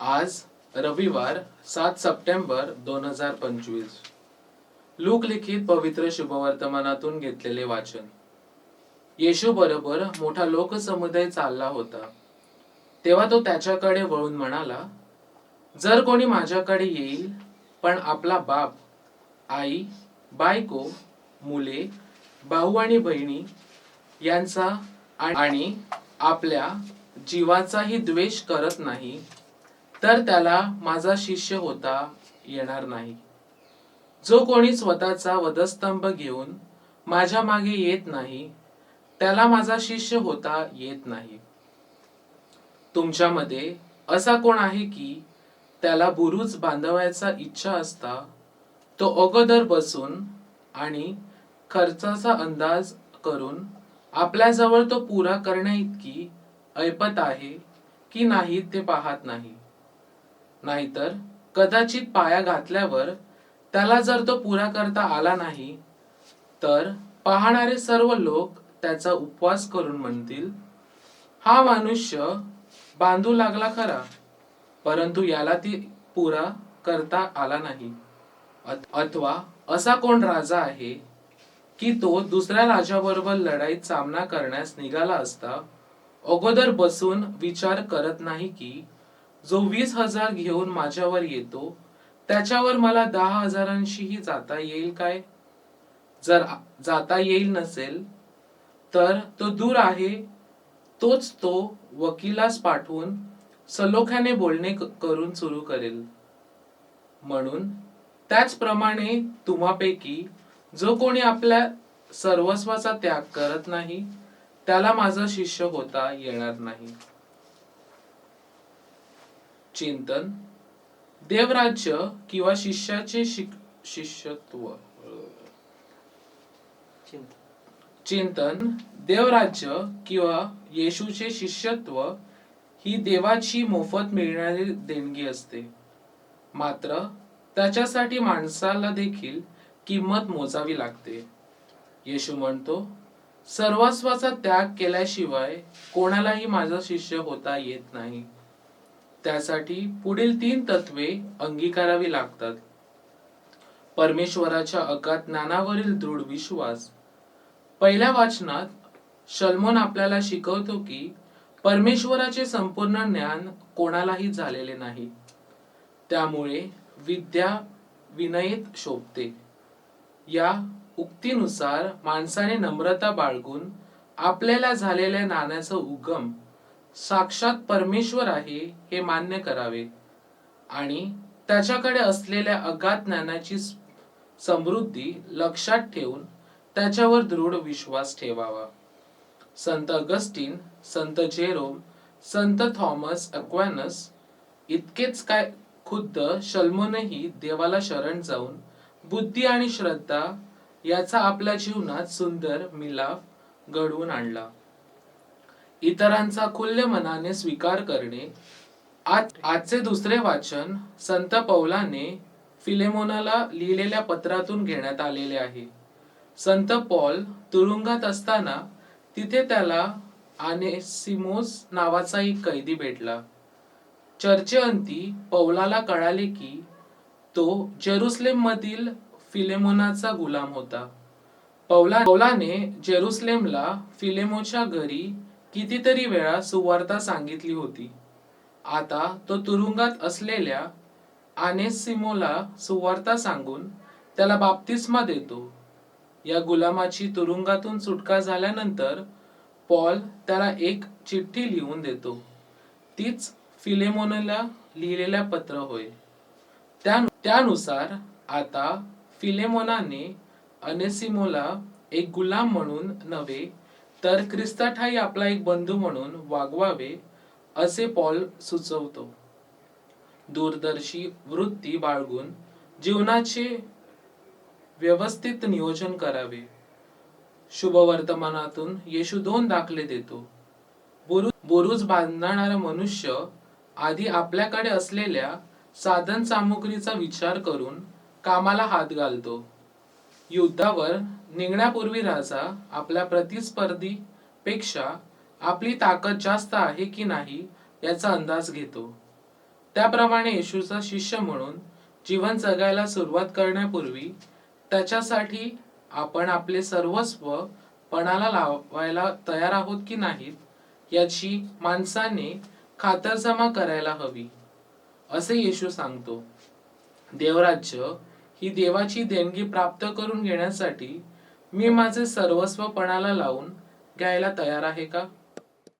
आज रविवार सात सप्टेंबर दोन हजार पंचवीस. लोकलिखित पवित्र शुभवर्तमानातून घेतलेले वाचन. येशू बरोबर मोठा लोकसमुदाय चालला होता. तेव्हा तो त्याच्याकडे वळून म्हणाला जर कोणी माझ्याकडे येईल पण आपला बाप आई बायको मुले भाऊ आणि बहिणी यांचा आणि आपल्या जीवाचाही द्वेष करत नाही तर त्याला माझा शिष्य होता येणार नाही. जो कोणी स्वतःचा वधस्तंभ घेऊन माझ्या मागे येत नाही त्याला माझा शिष्य होता येत नाही. तुमच्यामध्ये असा कोण आहे की त्याला बुरुज बांधवायचा इच्छा असता तो अगोदर बसून आणि खर्चाचा अंदाज करून आपल्याजवळ तो पुरा करण्या इतकी ऐपत आहे की नाही ते पाहत नाही. नाहीतर कदाचित पाया घातल्यावर त्याला जर तो पुरा करता आला नाही तर पाहणारे सर्व लोक त्याचा उपवास करून म्हणतील हा मनुष्य बांधू लागला खरा परंतु याला ती पुरा करता आला नाही. अथवा असा कोण राजा आहे की तो दुसऱ्या राजाबरोबर लढाईत सामना करण्यास निघाला असता अगोदर बसून विचार करत नाही की जो वीस हजार घेऊन माझ्यावर येतो त्याच्यावर मला दहा हजारांशीही जाता येईल काय? जर जाता येईल नसेल तर तो दूर आहे तोच तो वकिलास पाठवून सलोख्याने बोलणे करून सुरू करेल. म्हणून त्याचप्रमाणे तुम्हापैकी जो कोणी आपल्या सर्वस्वाचा त्याग करत नाही त्याला माझा शिष्य होता येणार नाही. चिंतन देवराज्य किंवा शिष्याचे शिक शिष्यत्व. चिंतन देवराज्य किंवा येशूचे शिष्यत्व ही देवाची मोफत मिळणारी देणगी असते. मात्र त्याच्यासाठी माणसाला देखील किंमत मोजावी लागते. येशू म्हणतो सर्वस्वाचा त्याग केल्याशिवाय कोणालाही माझा शिष्य होता येत नाही. त्यासाठी पुढील तीन तत्वे अंगीकारावी लागतात. परमेश्वराच्या अगात ज्ञानावरील दृढ विश्वास. पहिल्या वाचनात शल्मोन आपल्याला शिकवतो की परमेश्वराचे संपूर्ण ज्ञान कोणालाही झालेले नाही. त्यामुळे विद्या विनयेत शोभते. या उक्तीनुसार माणसाने नम्रता बाळगून आपल्याला झालेल्या ज्ञानाचा उगम साक्षात परमेश्वर आहे हे मान्य करावे. आणि त्याच्याकडे असलेल्या अगाध ज्ञानाची समृद्धी लक्षात ठेवून त्याच्यावर दृढ विश्वास ठेवावा. संत अगस्टिन संत जेरोम संत थॉमस अक्वॅनस इतकेच काय खुद्द शल्मोनही देवाला शरण जाऊन बुद्धी आणि श्रद्धा याचा आपल्या जीवनात सुंदर मिलाफ घडवून आणला. इतरांचा खुल्य मनाने स्वीकार करणे. आज आजचे दुसरे वाचन संत पौलाने फिलेमोनाला लिहिलेल्या पत्रातून घेण्यात आलेले आहे. संत पॉल तुरुंगात असताना तिथे त्याला आनेसिमोस नावाचा एक कैदी भेटला. चर्चेअंती पौलाला कळाले की तो जेरुसलेममधील फिलेमोनाचा गुलाम होता. पौला पौलाने जेरुसलेमला फिलेमोच्या घरी कितीतरी वेळा सुवार्ता सांगितली होती. आता तो तुरुंगात असलेल्या आनेसिमोला सुवार्ता सांगून त्याला बाप्तिस्मा देतो. या गुलामाची तुरुंगातून सुटका झाल्यानंतर पॉल त्याला एक चिठ्ठी लिहून देतो. तीच फिलेमोनला लिहिलेल्या पत्र होय. त्या त्यानुसार आता फिलेमोनाने अनेसिमोला एक गुलाम म्हणून नव्हे तर ख्रिस्ताठाई आपला एक बंधू म्हणून वागवावे असे पॉल सुचवतो. दूरदर्शी वृत्ती बाळगून जीवनाचे व्यवस्थित नियोजन करावे. शुभ वर्तमानातून येशू दोन दाखले देतो. बुरु बुरुज बांधणारा मनुष्य आधी आपल्याकडे असलेल्या साधन सामुग्रीचा विचार करून कामाला हात घालतो. युद्धावर निघण्यापूर्वी राजा आपल्या प्रतिस्पर्धी पेक्षा आपली ताकद जास्त आहे की नाही याचा अंदाज घेतो. त्याप्रमाणे येशूचा शिष्य म्हणून जीवन जगायला सुरुवात करण्यापूर्वी त्याच्यासाठी आपण आपले सर्वस्व पणाला लावायला तयार आहोत की नाहीत याची माणसाने खातरजमा करायला हवी असे येशू सांगतो. देवराज्य ही देवाची देणगी प्राप्त करून घेण्यासाठी मी माझे सर्वस्व पणाला लावून घ्यायला तयार आहे का?